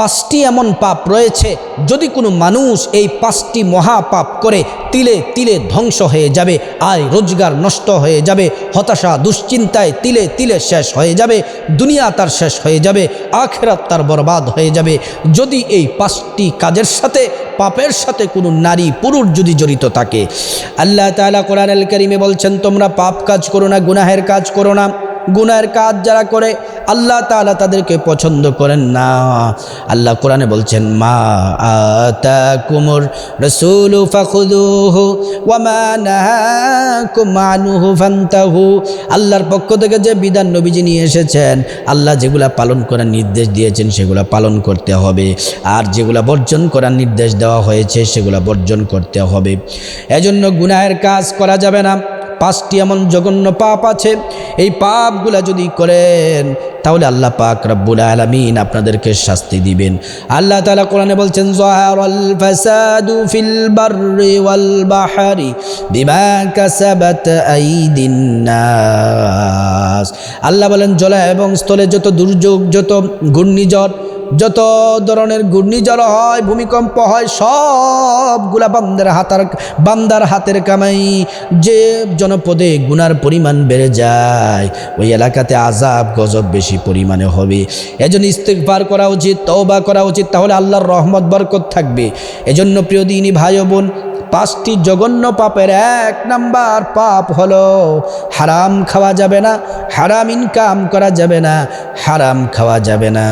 পাঁচটি এমন পাপ রয়েছে, যদি কোনো মানুষ এই পাঁচটি মহাপাপ করে, তিলে তিলে ধ্বংস হয়ে যাবে আয় রোজগার নষ্ট হয়ে যাবে, হতাশা, দুশ্চিন্তায় তিলে তিলে শেষ হয়ে যাবে, দুনিয়া তার শেষ হয়ে যাবে, আখেরাত তার বরবাদ হয়ে যাবে। যদি এই পাঁচটি কাজের সাথে, পাপের সাথে কোনো নারী পুরুষ যদি জড়িত থাকে, আল্লাহ তালা কোরআন আল করিমে বলছেন, তোমরা পাপ কাজ করো না, গুনাহের কাজ করো না। গুনার কাজ যারা করে, আল্লাহ তাআলা তাদেরকে পছন্দ করেন না। আল্লাহ কোরআনে বলছেন, মা আতা কুমর রসুল ফাখুদুহু ওয়ামা নাহাকুম আনহু ফান্তাহু। আল্লাহর পক্ষ থেকে যে বিধান নবীজি নিয়ে এসেছেন, আল্লাহ যেগুলা পালন করার নির্দেশ দিয়েছেন, সেগুলো পালন করতে হবে। আর যেগুলা বর্জন করার নির্দেশ দেওয়া হয়েছে, সেগুলো বর্জন করতে হবে। এজন্য গুনাহের কাজ করা যাবে না। পাঁচটি এমন জঘন্য পাপ আছে। এই পাপগুলা যদি করেন, তাহলে আল্লাহ পাক রব্বুল আলামিন আপনাদেরকে শাস্তি দিবেন। আল্লাহ তালা কোরআনে বলছেন আল্লাহ বলেন, জলা এবং স্থলে যত দুর্যোগ, যত ঘূর্ণিঝড় যত ধরনের ঘূর্ণিঝড় হয়, ভূমিকম্প হয়, সবগুলা বান্দার হাতার, বান্দার হাতের কামাই। যে জনপদে গুনার পরিমাণ বেড়ে যায়, ওই এলাকাতে আজাব গজব বেশি পরিমাণে হবে। এজন্য ইস্তেকবার করা উচিত, তওবা করা উচিত, তাহলে আল্লাহর রহমত, বরকত থাকবে। এজন্য প্রিয় দিনী ভাই বোন পাঁচটি জঘন্য পাপের এক নাম্বার পাপ হলো হারাম খাওয়া যাবে না, হারাম ইনকাম করা যাবে না, হারাম খাওয়া যাবে না।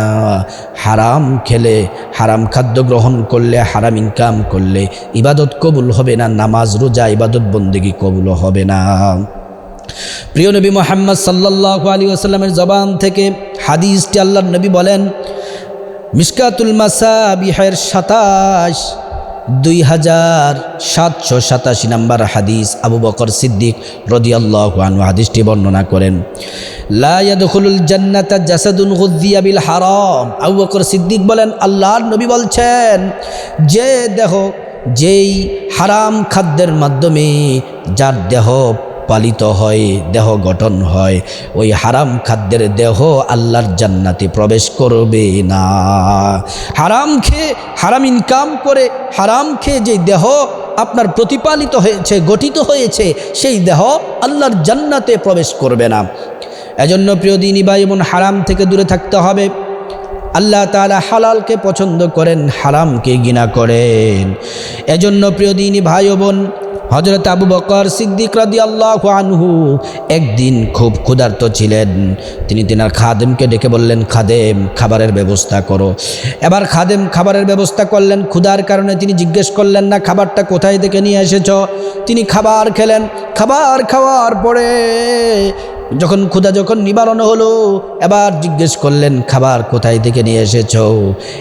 হারাম খেলে হারাম খাদ্য গ্রহণ করলে হারাম ইনকাম করলে ইবাদত কবুল হবে না, নামাজ, রোজা, ইবাদত বন্দেগি কবুল হবে না। প্রিয় নবী মোহাম্মদ সাল্লাহ আলী আসাল্লামের জবান থেকে হাদিসটি আল্লাহর নবী বলেন, মিসকাতুল মাসা বিহায়ের সাতাশ দুই হাজার সাতশো সাতাশি নম্বর হাদিস আবু বকর সিদ্দিক রদি আল্লাহন হাদিসটি বর্ণনা করেন। হারাম। আবু বকর সিদ্দিক বলেন, আল্লাহর নবী বলছেন, যে দেহ, যেই হারাম খাদ্যের মাধ্যমে যার দেহ পালিত হয়, দেহ গঠন হয়। ওই হারাম খাদ্যের দেহ আল্লাহর জান্নাতে প্রবেশ করবে না। হারাম খেয়ে, হারাম ইনকাম করে, হারাম খেয়ে যে দেহ আপনার প্রতিপালিত হয়েছে, গঠিত হয়েছে, সেই দেহ আল্লাহর জান্নাতে প্রবেশ করবে না। এজন্য প্রিয় দিনী বা এমন হারাম থেকে দূরে থাকতে হবে। আল্লাহ তালা হালালকে পছন্দ করেন, হারামকে গিনা করেন। এজন্য প্রিয় দিনী ভাই বোন হজরত আবু বকর সিদ্দিক রাদি আল্লাহ আনহু একদিন খুব ক্ষুধার্ত ছিলেন। তিনি তিনার খাদেমকে ডেকে বললেন, খাদেম, খাবারের ব্যবস্থা করো। এবার খাদেম খাবারের ব্যবস্থা করলেন, ক্ষুধার কারণে তিনি জিজ্ঞেস করলেন, না, খাবারটা কোথায় থেকে নিয়ে এসেছ? তিনি খাবার খেলেন। খাবার খাওয়ার পরে যখন ক্ষুধা যখন নিবারণ হলো, এবার জিজ্ঞেস করলেন, খাবার কোথায় থেকে নিয়ে এসেছ?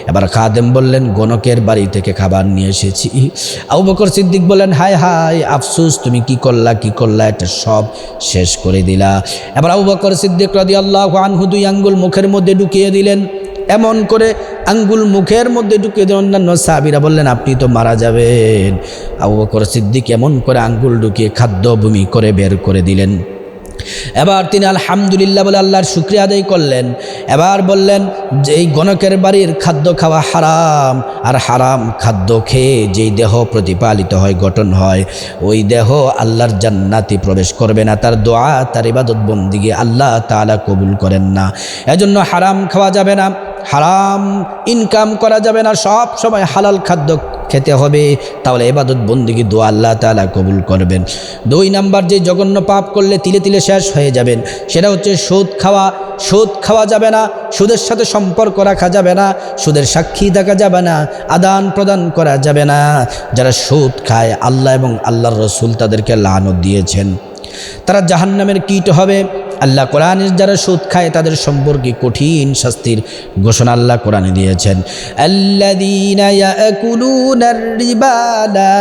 এবার খাদেম বললেন, গণকের বাড়ি থেকে খাবার নিয়ে এসেছি। আবু বকর সিদ্দিক বললেন, হায় হায়, আফসুস, তুমি কি করলা কি করলা, এটা সব শেষ করে দিলা। এবার আবু বকর সিদ্দিক রাদি আল্লাহ আনহু দুই আঙ্গুল মুখের মধ্যে ঢুকিয়ে দিলেন। এমন করে আঙ্গুল মুখের মধ্যে ঢুকিয়ে দিয়ে অন্যান্য সাহাবিরা বললেন, আপনি তো মারা যাবেন। আবু বকর সিদ্দিক এমন করে আঙ্গুল ঢুকিয়ে খাদ্য ভূমি করে বের করে দিলেন। এবার তিনি আলহামদুলিল্লাহ বলে আল্লাহর শুক্রিয়া আদায় করলেন। এবার বললেন যে, এই গণকের বাড়ির খাদ্য খাওয়া হারাম, আর হারাম খাদ্য খেয়ে যেই দেহ প্রতিপালিত হয়, গঠন হয়, ওই দেহ আল্লাহর জান্নাতি প্রবেশ করবে না। তার দোয়া, তার ইবাদত বন্দিকে আল্লাহ তালা কবুল করেন না। এজন্য হারাম খাওয়া যাবে না, হারাম ইনকাম করা যাবে না। সব সময় হালাল খাদ্য খেতে হবে, তাহলে এবাদত বন্দিগি দোয়া আল্লাহ তালা কবুল করবেন। দুই নাম্বার, যে জঘন্য পাপ করলে তিলে তিলে শেষ হয়ে যাবেন, সেটা হচ্ছে সুদ খাওয়া। সুদ খাওয়া যাবে না, সুদের সাথে সম্পর্ক রাখা যাবে না, সুদের সাক্ষী থাকা যাবে না, আদান প্রদান করা যাবে না। যারা সুদ খায়, আল্লাহ এবং আল্লাহর রসুল তাদেরকে লানত দিয়েছেন। তারা জাহান্নামের কীট হবে আল্লাহ কোরআনের যারা সুদ খায়, তাদের সম্পর্কে কঠিন শাস্তির ঘোষণা আল্লাহ কোরআনে দিয়েছেন। আল্লাযীনা ইয়াকুলুনার রিবা লা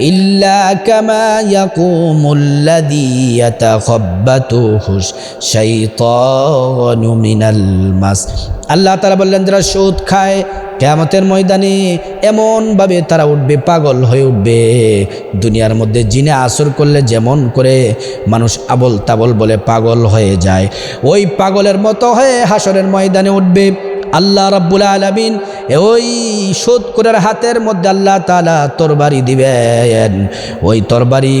ইল্লা কামা ইয়াকুমুল্লাযী ইয়াতাখাব্বাতুহু শাইতানু মিনাল মাস। আল্লাহ তাআলা বললেন, যারা সুদ খায়, কেয়ামতের ময়দানে এমনভাবে তারা উঠবে, পাগল হয়ে উঠবে। দুনিয়ার মধ্যে জিনে আসর করলে যেমন করে, মানুষ আবল তাবল বলে পাগল হয়ে যায়। ওই পাগলের মতো হয়ে হাসরের ময়দানে উঠবে। আল্লাহ রাব্বুল আলমিন ওই শোধ করার হাতের মধ্যে আল্লাহ তালা তরবারি দিবেন। ওই তরবারি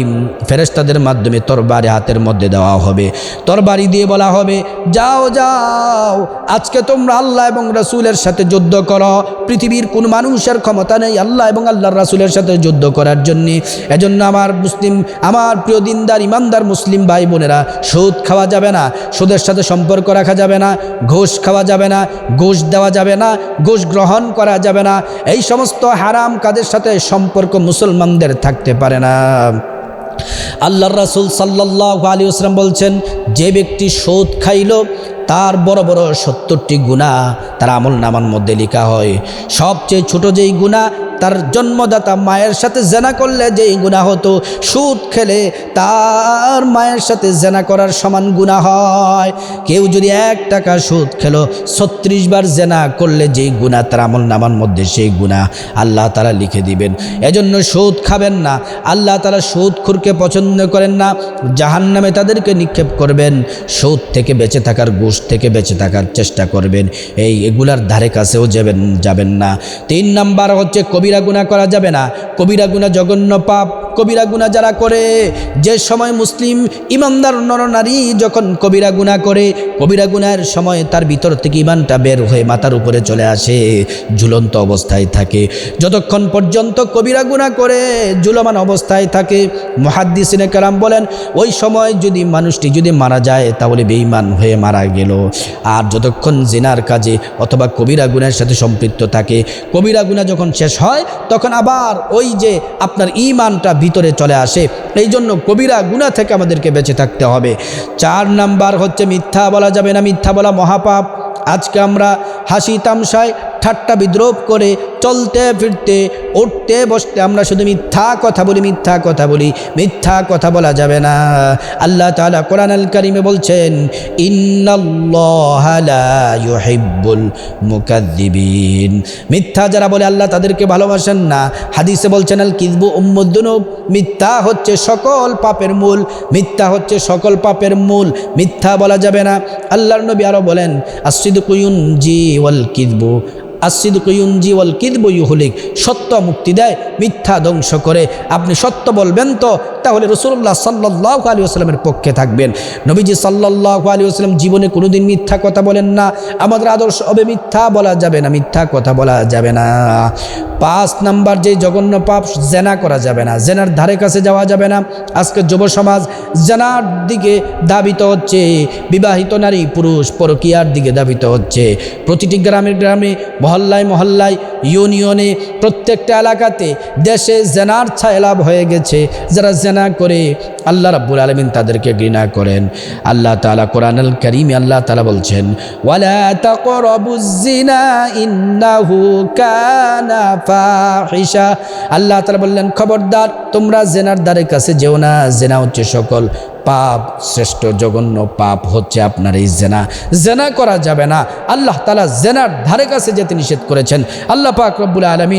ফেরেস্তাদের মাধ্যমে তরবারি হাতের মধ্যে দেওয়া হবে। তরবারি দিয়ে বলা হবে, যাও যাও, আজকে তোমরা আল্লাহ এবং রাসূলের সাথে যুদ্ধ করো। পৃথিবীর কোন মানুষের ক্ষমতা নেই আল্লাহ এবং আল্লাহর রাসূলের সাথে যুদ্ধ করার জন্যে। এজন্য আমার মুসলিম, আমার প্রিয় দিনদার, ইমানদার মুসলিম ভাই বোনেরা সুদ খাওয়া যাবে না সুদের সাথে সম্পর্ক রাখা যাবে না, ঘোষ খাওয়া যাবে না, ঘোষ দেওয়া যাবে না, ঘোষ গ্রহণ করা যাবে না। এই সমস্ত হারাম কাদের সাথে সম্পর্ক মুসলমানদের থাকতে পারে না। আল্লাহ রাসুল সাল্লাহ আলী আসলাম বলছেন, যে ব্যক্তি সুদ খাইল, তার বড় বড় সত্তরটি গুণা তার আমল নামার মধ্যে লেখা হয়। সবচেয়ে ছোট যেই গুণা তার জন্মদাতা মায়ের সাথে জেনা করলে যেই গুণা হতো, সুদ খেলে তার মায়ের সাথে জেনা করার সমান গুণা হয়। কেউ যদি এক টাকা সুদ খেলো, ছত্রিশ বার জেনা করলে যেই গুণা তার আমল নামার মধ্যে সেই গুণা আল্লাহ তারা লিখে দিবেন। এজন্য সুদ খাবেন না, আল্লাহ তারা সুদ খুরকে পছন্দ করেন না জাহান নামে তাদেরকে নিক্ষেপ করবেন, সুদ থেকে বেঁচে থাকার গোশ থেকে বেঁচে থাকার চেষ্টা করবেন, এই এগুলার ধারে কাছেও যাবেন যাবেন না। তিন নাম্বার হচ্ছে কবিরা গুণা করা যাবে না। কবিরা গুণা জঘন্য পাপ। কবিরা গুণা যারা করে, যে সময় মুসলিম ইমানদার নরনারী যখন কবিরা গুণা করে, কবিরা গুনার সময় তার ভিতর থেকে ইমানটা বের হয়ে মাথার উপরে চলে আসে, ঝুলন্ত অবস্থায় থাকে। যতক্ষণ পর্যন্ত কবিরা গুণা করে, ঝুলমান অবস্থায় থাকে, মহাদ্দিসিনে কালাম বলেন, ওই সময় যদি মানুষটি যদি মারা যায়, তাহলে বেঈমান হয়ে মারা গেল। আর যতক্ষণ জেনার কাজে অথবা কবিরা গুণের সাথে সম্পৃক্ত থাকে, কবিরা গুণা যখন শেষ হয়, তখন আবার ওই যে আপনার ইমানটা ভিতরে চলে আসে। এই জন্য কবিরা গুণা থেকে আমাদেরকে বেঁচে থাকতে হবে। চার নাম্বার হচ্ছে মিথ্যা বলা যাবে না, মিথ্যা বলা মহাপাপ। আজকে আমরা হাসি তামসায় ঠাট্টা বিদ্রোপ করে চলতে, ফিরতে, উঠতে, বসতে, আমরা শুধু মিথ্যা কথা বলি, মিথ্যা কথা বলি, মিথ্যা কথা বলা যাবে না। আল্লাহ তাআলা কোরআন আল কারিমে বলছেন ইন্নাল্লাহুল মুকাদ্দিবিন মিথ্যা যারা বলে আল্লাহ তাদেরকে ভালোবাসেন না। হাদিসে বলছেন, আল কিজবু উম্মুদ্দুনুব মিথ্যা হচ্ছে সকল পাপের মূল। মিথ্যা হচ্ছে সকল পাপের মূল। মিথ্যা বলা যাবে না। আল্লাহর নবী আরও বলেন আসিদু কুয়ুন জি ওয়াল কিদবু আসিদ কুয়ুনজি ওয়াল কিদবু ইউহলিক, সত্য মুক্তি দেয়, মিথ্যা ধ্বংস করে। আপনি সত্য বলবেন তো, তাহলে রসুল্লাহ সাল্লাহ আলী আসলামের পক্ষে থাকবেন। নবীজি সাল্লাহ আলী আসলাম জীবনে কোনোদিন মিথ্যা কথা বলেন না। আমাদের আদর্শ হবে মিথ্যা বলা যাবে না, মিথ্যা কথা বলা যাবে না। পাঁচ নাম্বার যে জঘন্য পাপ, জেনা করা যাবে না। জেনার ধারে কাছে যাওয়া যাবে না। আজকে যুব সমাজ জেনার দিকে দাবিত হচ্ছে। বিবাহিত নারী, পুরুষ পরকিয়ার দিকে দাবিত হচ্ছে। প্রতিটি গ্রামে গ্রামে, মহল্লায় মহল্লায় ইউনিয়নে প্রত্যেকটা এলাকাতে দেশে জেনার ছায়লাভ হয়ে গেছে। যারা জেনা করে, আল্লাহ রাব্বুল আলমিন তাদেরকে ঘৃণা করেন। আল্লাহ তালা কোরআন আল করিম আল্লাহ তালা বলছেন আল্লাহ তালা বললেন খবরদার তোমরা জেনার দ্বারের কাছে যেও না জেনা হচ্ছে সকল পাপ, শ্রেষ্ঠ জঘন্য পাপ হচ্ছে আপনার এই জেনা। জেনা করা যাবে না। আল্লাহ তালা জেনার ধারে কাছে যেতে নিষেধ করেছেন। আল্লাহ পাক রব্বুল আলমিন